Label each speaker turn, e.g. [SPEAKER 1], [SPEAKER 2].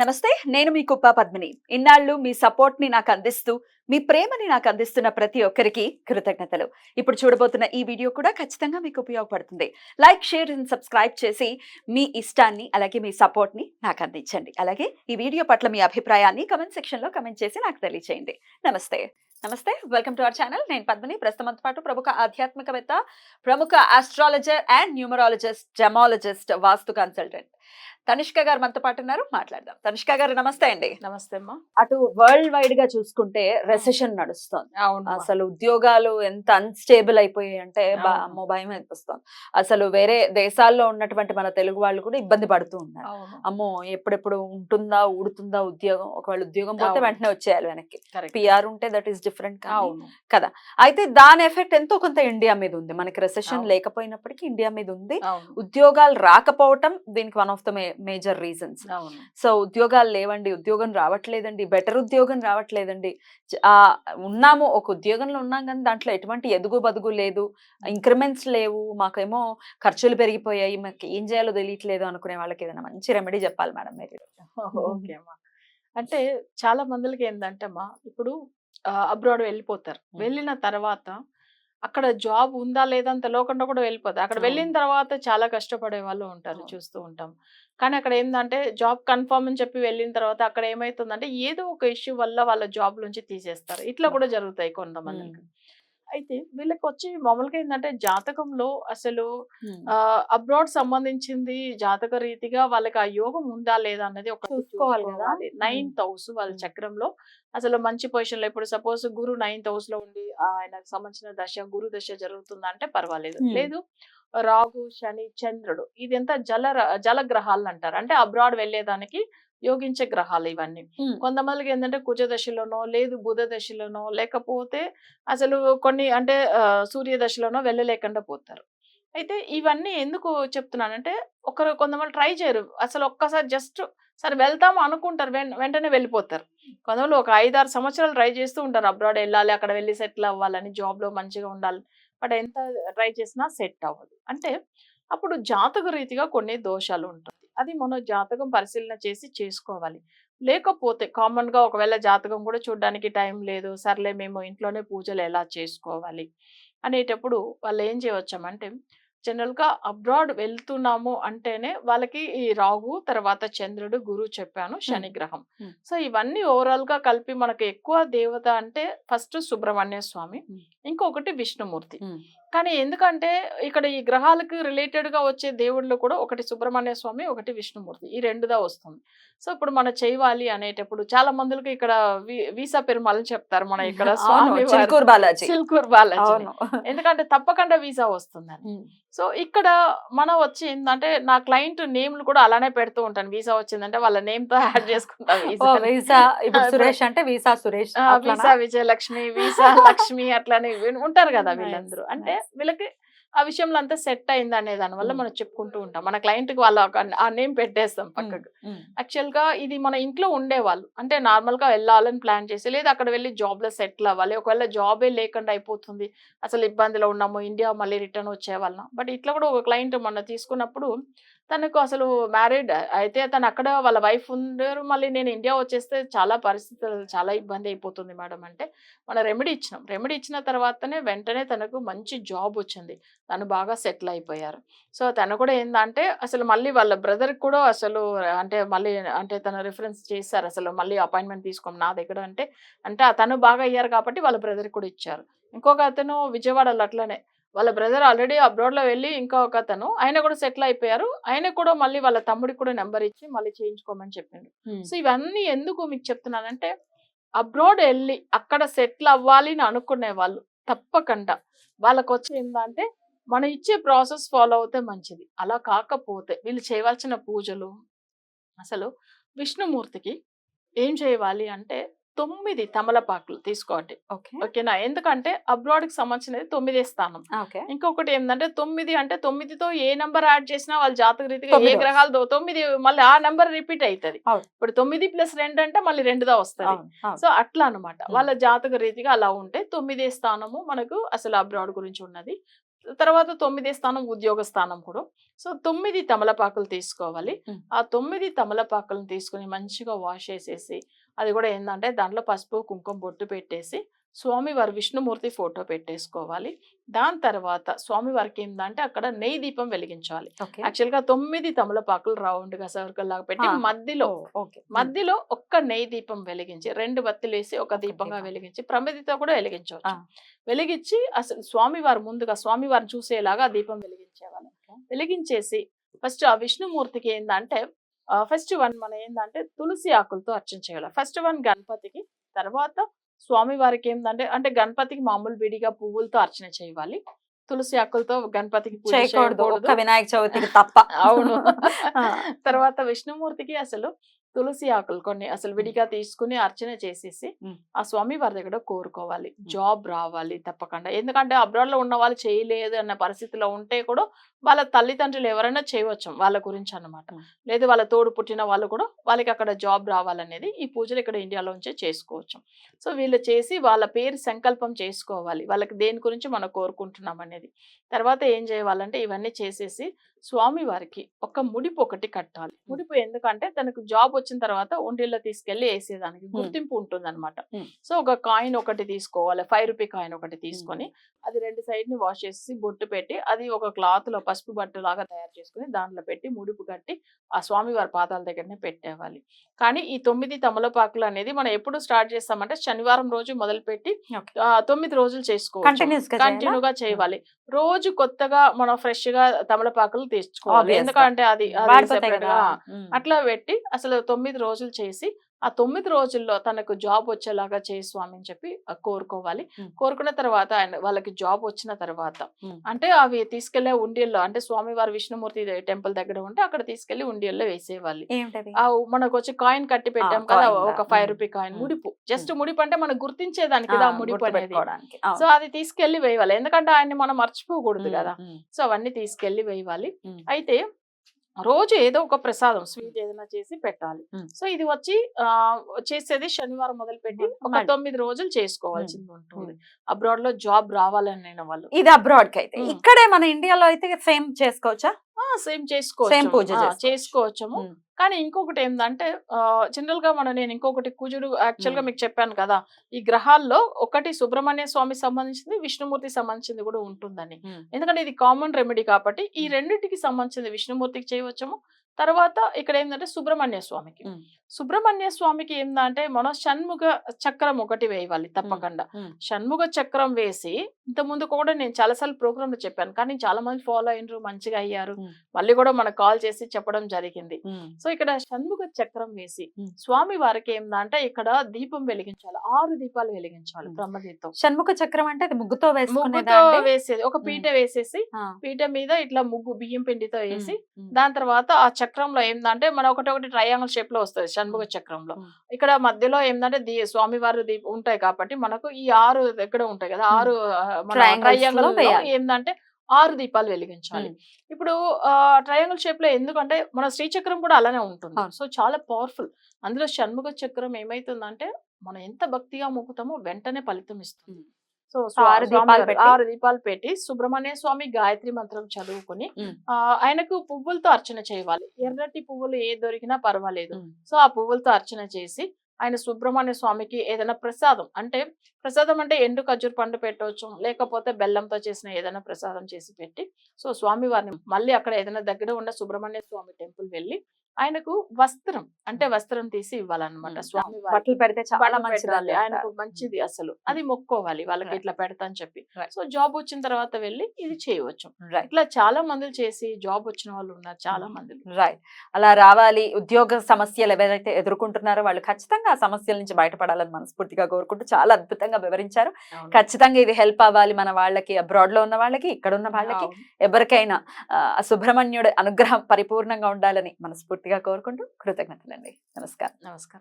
[SPEAKER 1] నమస్తే నేను మీ కుప్ప పద్మిని. ఇన్నాళ్ళు మీ సపోర్ట్ని నాకు అందిస్తూ మీ ప్రేమని నాకు అందిస్తున్న ప్రతి ఒక్కరికి కృతజ్ఞతలు. ఇప్పుడు చూడబోతున్న ఈ వీడియో కూడా ఖచ్చితంగా మీకు ఉపయోగపడుతుంది. లైక్ షేర్ అండ్ సబ్స్క్రైబ్ చేసి మీ ఇష్టాన్ని అలాగే మీ సపోర్ట్ని నాకు అందించండి. అలాగే ఈ వీడియో పట్ల మీ అభిప్రాయాన్ని కమెంట్ సెక్షన్లో కమెంట్ చేసి నాకు తెలియజేయండి నమస్తే. నమస్తే వెల్కమ్ టు అవర్ ఛానల్. నేను పద్మిని. ప్రస్తుతంతో పాటు ప్రముఖ ఆధ్యాత్మికవేత్త ప్రముఖ astrologer and numerologist gemologist vastu consultant Tanishka గారు మనతో పాటు ఉన్నారు. మాట్లాడదాం. తనిష్క గారు నమస్తే అండి.
[SPEAKER 2] నమస్తే అమ్మా.
[SPEAKER 1] అటు వరల్డ్ వైడ్గా చూసుకుంటే రెసెషన్ నడుస్తోంది.
[SPEAKER 2] అవును
[SPEAKER 1] అసలు ఉద్యోగాలు ఎంత అన్స్టేబుల్ అయిపోయాయి అంటే భయం అనిపిస్తుంది. అసలు వేరే దేశాల్లో ఉన్నటువంటి మన తెలుగు వాళ్ళు కూడా ఇబ్బంది పడుతూ ఉన్నారు. అమ్మో ఎప్పుడెప్పుడు ఉంటుందా ఊడుతుందా ఉద్యోగం? ఒకవేళ ఉద్యోగం పోతే. వెంటనే వచ్చేయాలి వెనక్కి. పిఆర్ ఉంటే దట్ ఈస్ డిఫరెంట్
[SPEAKER 2] అవును.
[SPEAKER 1] అయితే దాని ఎఫెక్ట్ ఎంతో కొంత ఇండియా మీద ఉంది. మనకి రెసెషన్. లేకపోయినప్పటికీ ఇండియా మీద ఉంది. ఉద్యోగాలు రాకపోవటం దీనికి one of the major reasons. So ఉద్యోగాలు లేవండి ఉద్యోగం రావట్లేదండి బెటర్ ఉద్యోగం రావట్లేదండి. ఉన్నాము ఒక ఉద్యోగంలో ఉన్నాం కానీ దాంట్లో ఎటువంటి ఎదుగు బదుగు లేదు. ఇంక్రిమెంట్స్ లేవు మాకేమో ఖర్చులు పెరిగిపోయాయి మాకు ఏం చేయాలో తెలియట్లేదు అనుకునే వాళ్ళకి ఏదైనా మంచి రెమెడీ చెప్పాలి మేడం మీరు.
[SPEAKER 2] ఓకే అమ్మా. అంటే చాలా మందికి ఏంటంటే అమ్మా ఇప్పుడు అబ్రాడ్ వెళ్ళిపోతారు. వెళ్ళిన తర్వాత అక్కడ జాబ్ ఉందా లేదా అని తెలియకుండా కూడా వెళ్ళిపోతారు. అక్కడ. వెళ్ళిన తర్వాత చాలా కష్టపడే వాళ్ళు ఉంటారు. చూస్తూ ఉంటాం. కానీ అక్కడ ఏంటంటే జాబ్ కన్ఫర్మ్ అని చెప్పి వెళ్ళిన తర్వాత అక్కడ ఏమైతుందంటే ఏదో ఒక ఇష్యూ వల్ల వాళ్ళ జాబ్ నుంచి తీసేస్తారు. ఇట్లా కూడా జరుగుతాయి కొంతమందికి. అయితే వీళ్ళకి వచ్చి మామూలుగా ఏంటంటే జాతకంలో అసలు అబ్రాడ్ సంబంధించింది జాతక రీతిగా వాళ్ళకి ఆ యోగం ఉందా లేదా అన్నది ఒక
[SPEAKER 1] చూసుకోవాలి కదా.
[SPEAKER 2] నైన్త్ హౌస్ వాళ్ళ. చక్రంలో అసలు మంచి పొజిషన్లో ఇప్పుడు సపోజ్ గురు నైన్త్ హౌస్లో ఉండి ఆయనకు సంబంధించిన దశ గురు దశ జరుగుతుందంటే పర్వాలేదు. లేదు రాహు శని చంద్రుడు ఇది ఎంత జల జల గ్రహాలు అంటారు అంటే అబ్రాడ్ వెళ్ళేదానికి యోగించే గ్రహాలు ఇవన్నీ. కొంతమందికి ఏంటంటే కుజ దశలోనో లేదు బుధ దశలోనో లేకపోతే అసలు కొన్ని అంటే సూర్య దశలోనో వెళ్ళలేకుండా పోతారు. అయితే ఇవన్నీ ఎందుకు చెప్తున్నానంటే ఒకరు కొంతమంది ట్రై చేయరు. అసలు ఒక్కసారి జస్ట్ సరే వెళ్తాము అనుకుంటారు వెంటనే వెళ్ళిపోతారు. కొంతమంది ఒక ఐదారు సంవత్సరాలు ట్రై చేస్తూ ఉంటారు అబ్రాడ్ వెళ్ళాలి అక్కడ వెళ్ళి సెటిల్ అవ్వాలని job లో మంచిగా ఉండాలి. బట్ ఎంత ట్రై చేసినా సెట్ అవ్వదు. అంటే అప్పుడు జాతక రీతిగా కొన్ని దోషాలు ఉంటుంది అది మనం జాతకం పరిశీలన చేసి చేసుకోవాలి. లేకపోతే కామన్గా ఒకవేళ జాతకం కూడా చూడడానికి టైం లేదు సర్లే మేము ఇంట్లోనే పూజలు ఎలా చేసుకోవాలి? అనేటప్పుడు వాళ్ళు ఏం చేయవచ్చామంటే జనరల్గా అబ్రాడ్ వెళ్తున్నాము అంటేనే వాళ్ళకి ఈ రాహు తర్వాత చంద్రుడు గురువు చెప్పాను శని గ్రహం.
[SPEAKER 1] Hmm.
[SPEAKER 2] సో ఇవన్నీ ఓవరాల్గా కలిపి మనకి ఎక్కువ దేవత అంటే ఫస్ట్ సుబ్రహ్మణ్య స్వామి. ఇంకొకటి విష్ణుమూర్తి. కానీ ఎందుకంటే ఇక్కడ ఈ గ్రహాలకు రిలేటెడ్గా వచ్చే దేవుళ్ళు కూడా ఒకటి సుబ్రహ్మణ్య స్వామి ఒకటి విష్ణుమూర్తి. ఈ రెండుదా వస్తుంది. సో ఇప్పుడు మనం చేయవాలి అనేటప్పుడు చాలా మందికి ఇక్కడ వీసా పెరుమాలని చెప్తారు మన ఇక్కడ స్వామి సిల్కూర్ బాలాజీ. ఎందుకంటే తప్పకుండా వీసా వస్తుందని. సో ఇక్కడ మనం వచ్చి ఏంటంటే నా క్లయింట్ నేమ్లు కూడా అలానే పెడుతూ ఉంటాను. వీసా వచ్చిందంటే వాళ్ళ నేమ్తో యాడ్ చేసుకుంటాం
[SPEAKER 1] ఓ,
[SPEAKER 2] వీసా.
[SPEAKER 1] వీసా. ఇప్పుడు
[SPEAKER 2] ఇప్పుడు-
[SPEAKER 1] సురేష్ అంటే visa Suresh?
[SPEAKER 2] Visa Vijayalakshmi visa Lakshmi అట్లానే ఉంటారు కదా వీళ్ళందరూ. అంటే. వీళ్ళకి ఆ విషయంలో అంతా సెట్ అయింది అనే దాని వల్ల
[SPEAKER 1] Hmm.
[SPEAKER 2] మనం చెప్పుకుంటూ ఉంటాం. మన క్లయింట్కి వాళ్ళ ఆ నేమ్ పెట్టేస్తాం పక్కకు.
[SPEAKER 1] ఉమ్,
[SPEAKER 2] యాక్చువల్గా ఇది మన ఇంట్లో ఉండేవాళ్ళు. అంటే నార్మల్గా వెళ్ళాలని ప్లాన్ చేసి లేదా అక్కడ వెళ్ళి జాబ్లో సెటిల్ అవ్వాలి. ఒకవేళ జాబే లేకుండా అయిపోతుంది అసలు ఇబ్బందిలో ఉన్నాము ఇండియా మళ్ళీ రిటర్న్ వచ్చేవాళ్ళం బట్ ఇట్లా కూడా ఒక క్లయింట్ మొన్న తీసుకున్నప్పుడు తనకు అసలు మ్యారీడ్ అయితే తను అక్కడ వాళ్ళ వైఫ్ ఉండరు. మళ్ళీ నేను ఇండియా వచ్చేస్తే చాలా పరిస్థితులు చాలా ఇబ్బంది అయిపోతుంది మేడం. అంటే మన రెమెడీ ఇచ్చినాం. రెమెడీ ఇచ్చిన తర్వాతనే వెంటనే తనకు మంచి జాబ్ వచ్చింది. తను బాగా సెటిల్ అయిపోయారు. సో తను కూడా ఏందంటే అసలు మళ్ళీ వాళ్ళ బ్రదర్ కూడా అసలు అంటే మళ్ళీ అంటే తను రిఫరెన్స్ చేశారు. అసలు మళ్ళీ అపాయింట్మెంట్ తీసుకోం నా దగ్గర అంటే అంటే తను బాగా అయ్యారు కాబట్టి వాళ్ళ బ్రదర్ కూడా ఇచ్చారు. ఇంకొక అతను విజయవాడలో అట్లనే వాళ్ళ బ్రదర్ ఆల్రెడీ అబ్రాడ్లో వెళ్ళి ఇంకా ఒక అతను. ఆయన కూడా సెటిల్ అయిపోయారు. ఆయన కూడా మళ్ళీ వాళ్ళ తమ్ముడికి కూడా నెంబర్ ఇచ్చి మళ్ళీ చేయించుకోమని చెప్పిండు. సో ఇవన్నీ ఎందుకు మీకు చెప్తున్నానంటే అబ్రాడ్ వెళ్ళి అక్కడ సెటిల్ అవ్వాలి అని అనుకునే వాళ్ళు తప్పకుండా. వాళ్ళకి వచ్చి ఏంటంటే మనం ఇచ్చే ప్రాసెస్ ఫాలో అవుతే మంచిది. అలా కాకపోతే వీళ్ళు చేయవలసిన పూజలు అసలు విష్ణుమూర్తికి ఏం చేయాలి అంటే తొమ్మిది తమలపాకులు తీసుకోండి.
[SPEAKER 1] ఓకే.
[SPEAKER 2] ఓకేనా? ఎందుకంటే అబ్రాడ్కి సంబంధించినది తొమ్మిదే స్థానం.
[SPEAKER 1] ఓకే.
[SPEAKER 2] ఇంకొకటి ఏంటంటే తొమ్మిది అంటే తొమ్మిదితో ఏ నంబర్ యాడ్ చేసినా వాళ్ళ జాతక రీతిగా ఏ గ్రహాలతో తొమ్మిది మళ్ళీ ఆ నంబర్ రిపీట్ అవుతుంది. ఇప్పుడు తొమ్మిది ప్లస్ రెండు అంటే మళ్ళీ రెండుదా వస్తుంది. సో అట్లా అన్నమాట. వాళ్ళ జాతక రీతిగా అలా ఉంటే తొమ్మిదే స్థానము మనకు అసలు అబ్రాడ్ గురించి ఉన్నది. తర్వాత తొమ్మిది స్థానం ఉద్యోగ స్థానం కూడా. సో తొమ్మిది తమలపాకులు తీసుకోవాలి. ఆ తొమ్మిది తమలపాకులను తీసుకుని మంచిగా వాష్ చేసేసి అది కూడా ఏంటంటే దాంట్లో పసుపు కుంకుమ బొట్టు పెట్టేసి స్వామివారి విష్ణుమూర్తి ఫోటో పెట్టేసుకోవాలి. దాని తర్వాత స్వామివారికి ఏంటంటే అక్కడ నెయ్యి దీపం వెలిగించాలి. యాక్చువల్గా తొమ్మిది తమలపాకులు రౌండ్గా సర్కిల్ లాగా పెట్టి. మధ్యలో మధ్యలో ఒక్క నెయ్యి దీపం వెలిగించి రెండు బత్తులు వేసి ఒక దీపంగా
[SPEAKER 1] దీపం.
[SPEAKER 2] వెలిగించి ప్రమిదితో కూడా వెలిగించవచ్చు. వెలిగించి అసలు స్వామివారు ముందుగా స్వామివారిని చూసేలాగా దీపం వెలిగించేవాళ్ళు. వెలిగించేసి ఫస్ట్ ఆ విష్ణుమూర్తికి ఏంటంటే ఫస్ట్ వన్ మనం ఏంటంటే తులసి ఆకులతో అర్చన చేయాలి ఫస్ట్ వన్ గణపతికి తర్వాత స్వామివారికి ఏంటంటే అంటే గణపతికి మామూలు విడిగా పువ్వులతో అర్చన చేయాలి. తులసి ఆకులతో గణపతికి
[SPEAKER 1] చేయకూడదు. వినాయక చవితికి తప్ప.
[SPEAKER 2] అవును. తర్వాత విష్ణుమూర్తికి అసలు తులసి ఆకులు కొన్ని అసలు విడిగా తీసుకుని అర్చన చేసేసి. ఆ స్వామి వారి దగ్గర కోరుకోవాలి. జాబ్ రావాలి తప్పకుండా. ఎందుకంటే అబ్రాడ్లో ఉన్న వాళ్ళు చేయలేదు అన్న పరిస్థితిలో ఉంటే కూడా వాళ్ళ తల్లిదండ్రులు ఎవరైనా చేయవచ్చు వాళ్ళ గురించి అన్నమాట.
[SPEAKER 1] మ్.
[SPEAKER 2] లేదు వాళ్ళ తోడు పుట్టిన వాళ్ళు కూడా వాళ్ళకి అక్కడ జాబ్ రావాలనేది ఈ పూజలు ఇక్కడ ఇండియాలోంచే చేసుకోవచ్చు. సో వీళ్ళు చేసి వాళ్ళ పేరు సంకల్పం చేసుకోవాలి. వాళ్ళకి దేని గురించి మనం కోరుకుంటున్నాం అనేది తర్వాత ఏం చేయాలంటే ఇవన్నీ చేసేసి స్వామి వారికి ఒక ముడిపు ఒకటి కట్టాలి. ముడిపు ఎందుకంటే తనకు జాబ్ వచ్చిన తర్వాత ఒంటిల్లో తీసుకెళ్ళి వేసేదానికి గుర్తింపు ఉంటుంది అనమాట. సో ఒక కాయిన్ ఒకటి తీసుకోవాలి ఫైవ్ రూపీ కాయిన్ ఒకటి తీసుకొని అది రెండు సైడ్ని వాష్ చేసి బొట్టు పెట్టి అది ఒక క్లాత్లో పసుపు బట్టు లాగా తయారు చేసుకుని దాంట్లో పెట్టి ముడుపు కట్టి ఆ స్వామి వారి పాదాల దగ్గరనే పెట్టేవాలి. కానీ ఈ తొమ్మిది తమలపాకులు అనేది మనం ఎప్పుడు స్టార్ట్ చేస్తామంటే శనివారం రోజు మొదలుపెట్టి
[SPEAKER 1] Okay.
[SPEAKER 2] ఆ, తొమ్మిది రోజులు చేసుకోవచ్చు.
[SPEAKER 1] కంటిన్యూస్గా
[SPEAKER 2] కంటిన్యూ గా చేయాలి రోజు కొత్తగా మనం ఫ్రెష్గా తమలపాకులు తెచ్చుకోవాలి
[SPEAKER 1] Obvious గా.
[SPEAKER 2] ఎందుకంటే అది. అట్లా పెట్టి అసలు తొమ్మిది రోజులు చేసి ఆ తొమ్మిది రోజుల్లో తనకు జాబ్ వచ్చేలాగా చేయి స్వామి అని చెప్పి కోరుకోవాలి. కోరుకున్న తర్వాత ఆయన వాళ్ళకి జాబ్ వచ్చిన తర్వాత. అంటే అవి తీసుకెళ్ళే ఉండియల్లో అంటే స్వామివారి విష్ణుమూర్తి టెంపుల్ దగ్గర ఉంటే అక్కడ తీసుకెళ్ళి
[SPEAKER 1] ఏమిటది
[SPEAKER 2] ఆ మనకు వచ్చి కాయిన్ కట్టి పెట్టాం కదా. ఒక ఫైవ్. Rupee coin. ముడిపు జస్ట్. ముడిపు అంటే మనం గుర్తించేదానికి ఆ ముడిపు అనేది సో అది తీసుకెళ్ళి వేయాలి ఎందుకంటే ఆయన్ని మనం మర్చిపోకూడదు కదా. సో అవన్నీ తీసుకెళ్ళి వేయాలి. అయితే రోజు ఏదో ఒక ప్రసాదం స్వీట్ ఏదైనా చేసి పెట్టాలి. సో ఇది వచ్చి ఆ చేసేది శనివారం మొదలు పెట్టి ఒక. తొమ్మిది రోజులు చేసుకోవాల్సింది ఉంటుంది. అబ్రాడ్లో జాబ్ రావాలని నేను వాళ్ళు.
[SPEAKER 1] ఇది అబ్రాడ్కి అయితే. ఇక్కడే మన ఇండియాలో అయితే సేమ్ చేసుకోవచ్చా?
[SPEAKER 2] సేమ్ చేసుకోవచ్చు
[SPEAKER 1] పూజ చేసుకోవచ్చు.
[SPEAKER 2] చేసుకోవచ్చము. కానీ ఇంకొకటి ఏంటంటే జనరల్గా మనం నేను ఇంకొకటి కుజుడు
[SPEAKER 1] యాక్చువల్గా.
[SPEAKER 2] మీకు చెప్పాను కదా ఈ గ్రహాల్లో ఒకటి సుబ్రహ్మణ్య స్వామి సంబంధించింది విష్ణుమూర్తి సంబంధించింది కూడా ఉంటుందని. ఎందుకంటే ఇది కామన్ రెమెడీ కాబట్టి ఈ. రెండింటికి సంబంధించింది విష్ణుమూర్తికి చేయవచ్చము తర్వాత ఇక్కడ ఏంటంటే సుబ్రహ్మణ్య స్వామికి. సుబ్రహ్మణ్య స్వామికి ఏంటంటే మనం షణ్ముఖ చక్రం ఒకటి వేయాలి తప్పకుండా. షణ్ముఖ చక్రం వేసి ఇంత ముందు కూడా నేను చాలాసార్లు ప్రోగ్రామ్లో చెప్పాను కానీ చాలా మంది ఫాలో అయినరు మంచిగా అయ్యారు. మళ్ళీ కూడా మనకు కాల్ చేసి చెప్పడం జరిగింది. సో ఇక్కడ షణ్ముఖ చక్రం వేసి. స్వామి వారికి ఏంటంటే ఇక్కడ దీపం వెలిగించాలి ఆరు దీపాలు వెలిగించాలి. బ్రహ్మదీపం
[SPEAKER 1] షణ్ముఖ చక్రం అంటే ముగ్గుతో
[SPEAKER 2] ముగ్గుతో? వేసేది ఒక పీట వేసేసి. పీట మీద ఇట్లా ముగ్గు బియ్యం పిండితో వేసి. దాని తర్వాత ఆ చక్రంలో ఏంటంటే మన ఒకటి ఒకటి ట్రయాంగిల్ షేప్లో వస్తుంది షణ్ముఖ చక్రంలో. ఇక్కడ మధ్యలో ఏంటంటే దీ స్వామివారి దీప ఉంటాయి కాబట్టి మనకు ఈ ఆరు దగ్గర ఉంటాయి కదా ఆరు ట్రయాంగిల్. ఏంటంటే ఆరు దీపాలు వెలిగించాలి. ఇప్పుడు ట్రయాంగిల్ షేప్లో ఎందుకంటే మన శ్రీచక్రం కూడా అలానే ఉంటుంది. సో చాలా పవర్ఫుల్ అందులో షణ్ముఖ చక్రం ఏమైతుందంటే మనం ఎంత భక్తిగా మొక్కుతామో వెంటనే ఫలితం ఇస్తుంది. సో
[SPEAKER 1] ఆరు దీపాలు పెట్టి?
[SPEAKER 2] ఆరు దీపాలు పెట్టి సుబ్రహ్మణ్య స్వామి గాయత్రి మంత్రం చదువుకుని ఆయనకు పువ్వులతో అర్చన చేయాలి ఎర్రటి పువ్వులు ఏ దొరికినా పర్వాలేదు. సో ఆ పువ్వులతో అర్చన చేసి ఆయన సుబ్రహ్మణ్య స్వామికి ఏదైనా ప్రసాదం అంటే ప్రసాదం అంటే ఎండు ఖర్జూర పండు పెట్టవచ్చు లేకపోతే బెల్లంతో చేసిన ఏదైనా ప్రసాదం చేసి పెట్టి సో స్వామి వారిని మళ్ళీ అక్కడ ఏదైనా దగ్గర ఉన్న సుబ్రహ్మణ్య స్వామి టెంపుల్ వెళ్ళి ఆయనకు వస్త్రం అంటే వస్త్రం తీసి ఇవ్వాలన్నమాట. స్వామి
[SPEAKER 1] బట్టలు పెడితే చాలా మంచిది.
[SPEAKER 2] ఆయనకు మంచిది అసలు. అది మొక్కోవాలి. వాళ్ళకి. ఇట్లా పెడతా అని చెప్పి. సో జాబ్ వచ్చిన తర్వాత వెళ్ళి ఇది చేయవచ్చు. ఇట్లా చాలా మంది చేసి జాబ్ వచ్చిన వాళ్ళు ఉన్నారు చాలా మంది
[SPEAKER 1] రైట్ అలా రావాలి. ఉద్యోగ సమస్యలు ఎవరైతే ఎదుర్కొంటున్నారో వాళ్ళు ఖచ్చితంగా ఆ సమస్యల నుంచి బయటపడాలని మనస్ఫూర్తిగా కోరుకుంటూ చాలా అద్భుతంగా వివరించారు. ఖచ్చితంగా ఇది హెల్ప్ అవ్వాలి మన వాళ్ళకి అబ్రాడ్లో ఉన్న వాళ్ళకి ఇక్కడ ఉన్న వాళ్ళకి. ఎవరికైనా సుబ్రహ్మణ్యుడి అనుగ్రహం పరిపూర్ణంగా ఉండాలని మనస్ఫూర్తిగా కోరుకుంటూ కృతజ్ఞతలండి. నమస్కారం.
[SPEAKER 2] నమస్కారం.